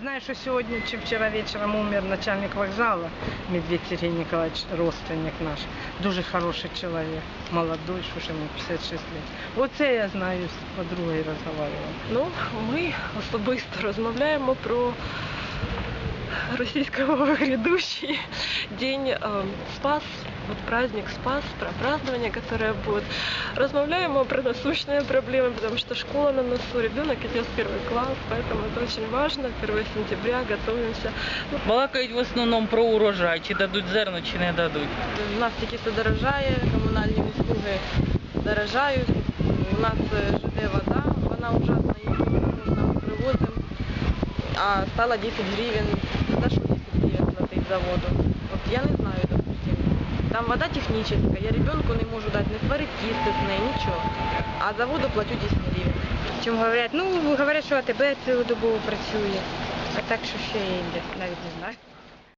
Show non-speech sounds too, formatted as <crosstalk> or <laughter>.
Знаю, що сьогодні чи вчора вечором умер начальник вокзалу Медведь Сергій Николаевич, родственник наш. Дуже хороший чоловік, молодой, що ж йому 56 років. Оце я знаю, з подругою розмовляла. Ну, ми особисто <laughs> розмовляємо про російського грядущий день э, Спас, вот праздник Спас, про празднование, которое будет. Размовляем про насущные проблемы, потому что школа на носу, ребенок идет в первый класс, поэтому это очень важно. 1 сентября готовимся. Балакають в основному про урожай, чи дадуть зерно, чи не дадуть. У нас тільки все дорожає, комунальні услуги дорожають. У нас е, жде вода, А стало 10 гривень. За що 10 гривень платить за воду? От я не знаю, допустим. Там вода технічна, я ребенку не можу дати не сварити їсти з неї, нічого. А за воду платю 10 гривень. Чим говорять? Ну, говорять, що АТБ цілодобово працює. А так, що ще є, навіть не знаю.